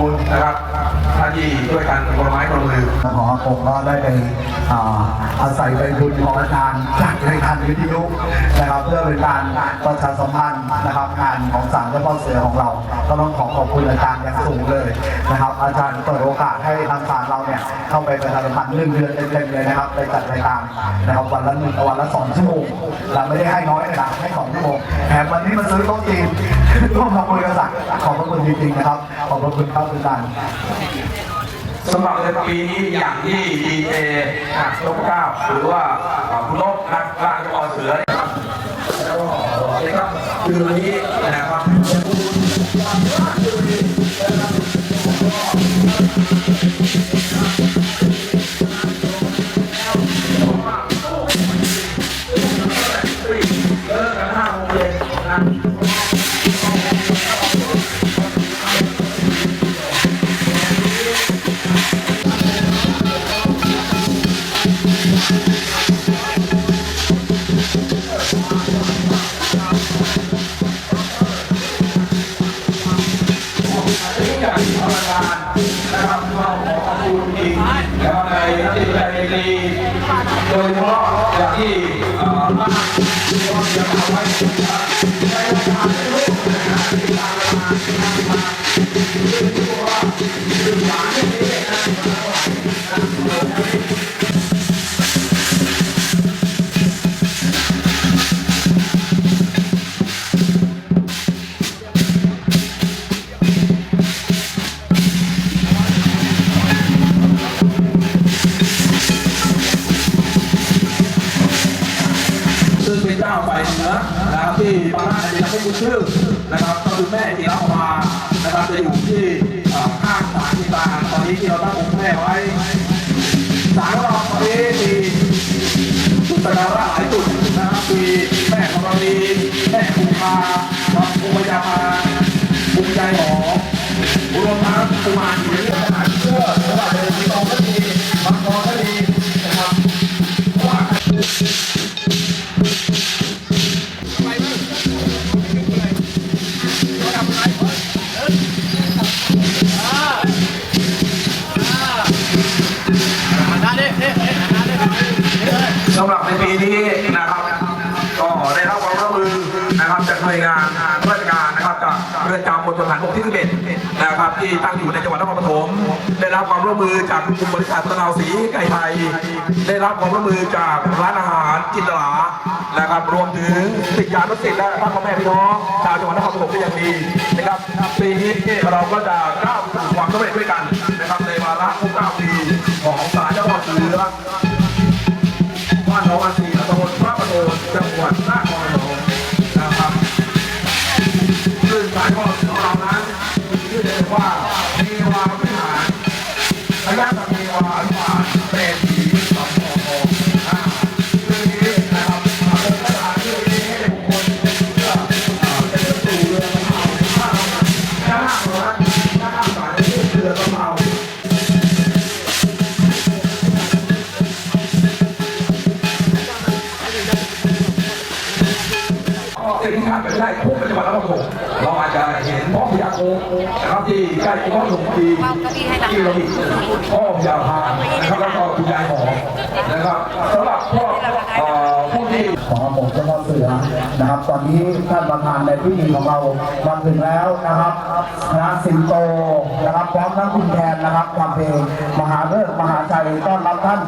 คุณนะครับท่านที่ช่วยกันคนละไม้คนละมือหมอคงก็ได้ไปอาศัยไปบุญของอาจารย์จากรายการวิทยุนะครับเพื่อเป็นการประชาสัมพันธ์นะครับงานของสารเจ้าพ่อเสือของเรา ก็ต้องขอขอบคุณอาจารย์อย่างสูงเลยนะครับ อาจารย์เปิดโอกาสให้ทางสารเราเนี่ยเข้าไปประชาสัมพันธ์หนึ่งเดือนเต็มๆเลยนะครับไปจัดรายการนะครับวันละหนึ่งวันละสองชั่วโมงเราไม่ได้ให้น้อยเลยนะให้สองชั่วโมงแถมวันนี้มาซื้อโต๊ะจีน ร่วมทำบริษัทขอบพระคุณจริงๆนะครับ ขอบพระคุณครับอาจารย์สำหรับในปีนี้อย่างที่ดีเจนักนกเก้าหรือว่าคุณนกนักล่าเจ้าพ่อเสือนะครับแล้วก็นะครับคือวันนี้นะครับเที่ชื่อนะครับก็คือแม่จิรภานะครับจะอยู่ที่ข้างศาลที่กลาตอนนี้ที่เราตั้งองค์แม่ไว้ศาลของเราตอนนี้มีจุดสัการะหลายจุดนะครับมีแม่ธรณีแม่ภูคาวัดภูมิยาภาภูมิใจหอรวมทั้งกุมารหินขน สำหรับในปีนี้นะครับก็ได้รับความร่วมมือนะครับจากหน่วยงานราชการนะครับจากเรือนจำมณฑลทหารบกที่11นะครับที่ตั้งอยู่ในจังหวัดนครปฐมได้รับความร่วมมือจากกลุ่มบริษัทตะนาวสีไก่ไทย ได้รับความร่วมมือจากร้านอาหารจินตลานะครับรวมถึงสิทธิยานุสิทธิ์และพ่อแม่พี่น้องชาวจังหวัดนครปฐมเป็นอย่างดีนะครับปีนี้เราก็จะก้าวสู่ความสำเร็จด้วยกันนะครับในวาระครบ9ปีของศาลเจ้าพ่อเสือ ของอันสีตำบลพระประโดนจังหวัดนครปฐมนะครับซึ่งสายพอดของเรานั้นชื่อเรียกว่าเทวาวิหารระยาตเทวา คุณพ่อหลวงปีที่เรามีพ่อพญาพานะครับแล้วก็คุณยายหมอนะครับสำหรับพวกเอ่อพวกที่ ของผมเจ้าพ่อเสือนะครับ ตอนนี้ท่านประธานในพิธีของเรามาถึงแล้วนะครับนะสิงโตนะครับพร้อมทั้งคุณแทนนะครับทำเพลงมหาเลิกษ์มหาชัยต้อนรับท่าน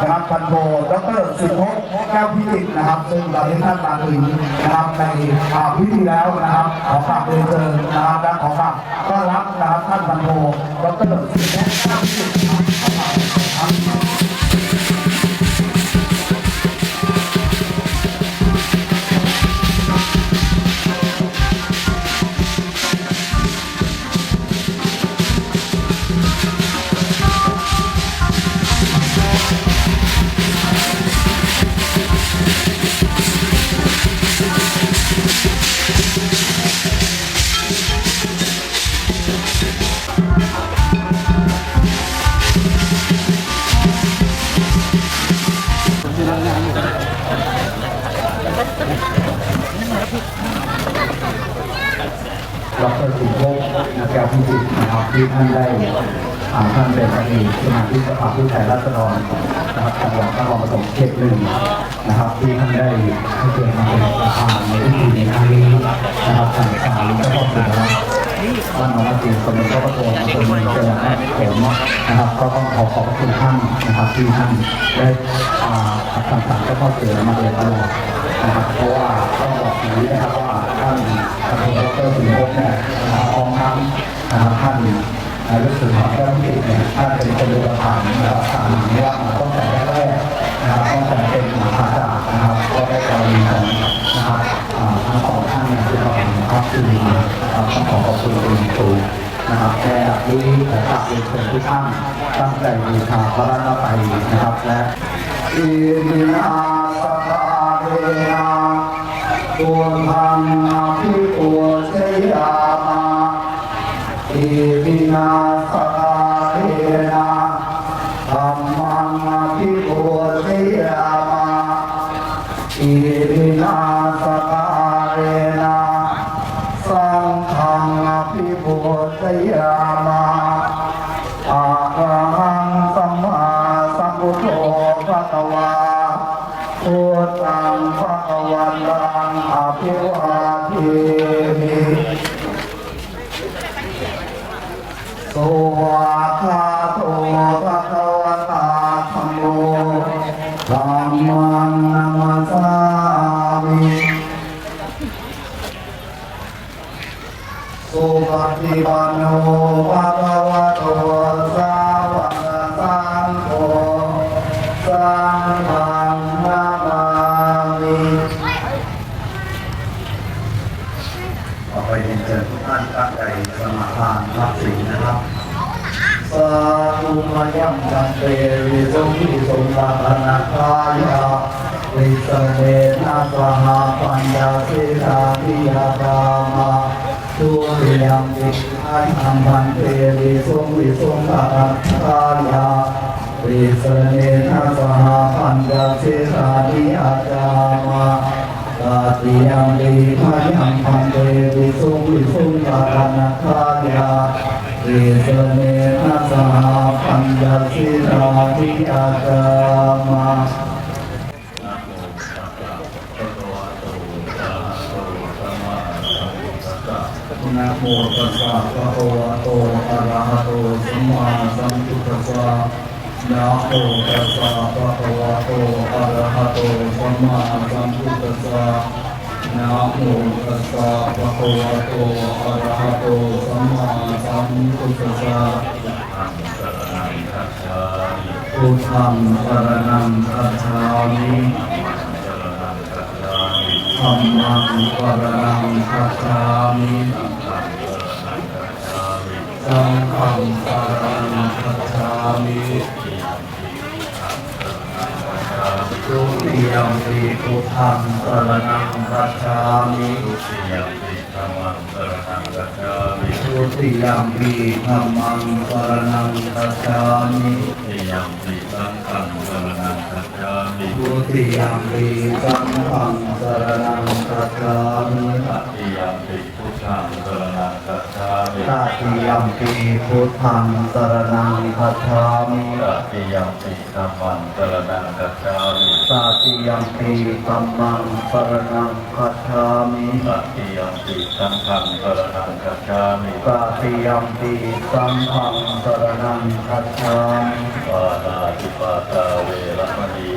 นะครับพันโทดรสิงศ์แก้วพิจิตรนะครับซึ่งตอนนี้ท่านมาถึงนะครับในพิธีแล้วนะครับขอฝากเรียนเชิญนะครับและขอฝากต้อนรับนะครับท่านพันโทดรสิงศ์แก้วพิจิต ดรสุภพนะครับผู้จิตนะครับที่ท่านได้ท่านเป็นอดีตสมาชิกสภาผู้แทนราษฎรนะครับจังหวัดนครปฐมเขตหนึ่งนะครับที่ท่านได้เกียรติมาเป็นประธานในพิธีในครั้งนี้นะครับทางการและก็สุงการ บ้านหนองมะจีสมเด็จพระพุทธองค์อำเภอเมืองจังหวัดนครปฐมนะครับ ก็ต้องขอขอบคุณท่านนะครับที่ท่านได้อ่าทางสารเจ้าพ่อเสือมาโดยตลอดนะครับ เพราะว่าต้องบอกอย่างนี้นะครับว่าท่านพระพุทธดรสุนทรเนี่ยนะครับพร้อมทั้งนะครับท่านนายกสื่อของเจ้าหน้าที่เนี่ยท่านเป็นคนดูประธานนะครับทางนี้ว่ามาตั้งแต่แรกนะครับตั้งแต่เป็นมหาจารย์นะครับ ก็ได้กรณีของนะครับทั้งสองท่านเนี่ยที่เรานะครับที่ นะครับต้องขอขอบคุณคุณครูนะครับแค่นี้ขอกราบเรียนเชิญทุกท่านตั้งใจมีชาพระราชไปนะครับ และอิมินาสตาเดนาตัวพันอาภิปัวเชยามาอิมินาส ภิ ขอไปเรียนเชิญทุกท่านตั้งใจสมาทานรับสิ่งนะครับสาธุมายังจันเตวิสุงวิสุงลาภนาคายาวิสเนนะสหปัญญาสิทาพิยาตามาทุริยังวิอันอัมพันเตวิสุงวิสุงลาภนาคายาวิสเนนะสหปัญญาสิทาพิยาตามา ตาติยังดีพายังพันเตวิสุวิสุงปารานาคายาเสเนนะสหาปัญญสิราธิอาตามานะโมตัสสะภะคะวะโตอะระหะโตสัมมาสัมพุทธัสสะ นะโมตัสสะภะคะวะโตอะระหะโตสัมมาสัมพุทธัสสะนะโมตัสสะภะคะวะโตอะระหะโตสัมมาสัมพุทธัสสะพุทธังสรณังคัจฉามิธัมมังสรณังคัจฉามิสังฆังสรณัง ติยมปีพุทธังสรณังคัจฉามิยังติธรรมังสรณังกัจฉามิทุติยมปีธัมมังสรณังคัจฉามิทุติยังติสังฆังสรณังกัจฉามิทุติยมปีสังฆังสรณังคัจฉามิตติยังติพุทธังสรณังกัจ ตติยมปีพุทธังสรณังคัจฉามิตติยังติธรรมังสรณังกัจฉามิตติยมปีธัมมังสรณังคัจฉามิตติยังติสังฆังสรณังกัจฉามิตติยมปีสังฆังสรณังคัจฉามิปานาติปาตาเวรมณี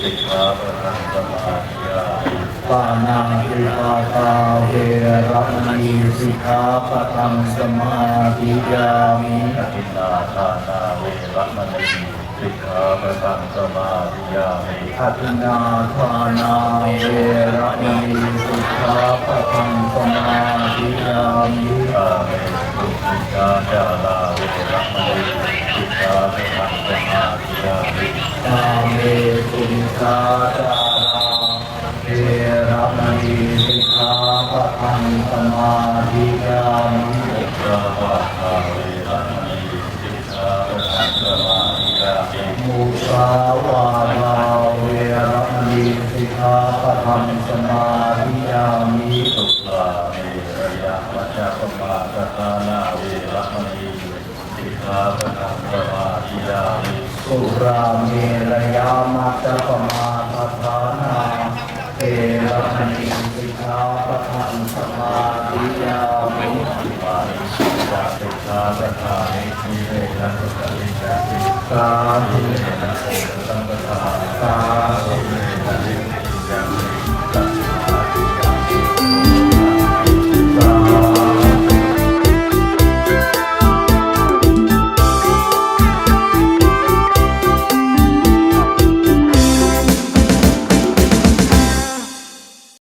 สิกขาปะทังสมาธิยามิ ปานาติปาตาเวรมณีสิกขาปะทังสมาธิยามิอทินาทานาเวรมณีสิกขาปะทังสมาธิยามิอัตนาทานาเวรมณีสิกขาปะทังสมาธิยามิอาเมสุขิกาจาลาเวรมณีสิกขาปะทังสมาธิยามิตาเมสุนิกาจาราเวร มณีสิกขาปะทังสมาธิยามิสิกขาปะทังเวรมณีสิกขาปะทังสมาธิยามิมุสาวาทาเวรมณีสิกขาปะทังสมาธิยามิสุขลาเมรยะปัจจปมาตตานาเวรมณีสิกขาปะทังสมาธิยามิสุราเมรยะมัจจปมาตตานา สัทธานิสิเวนัสสะวิจาริตา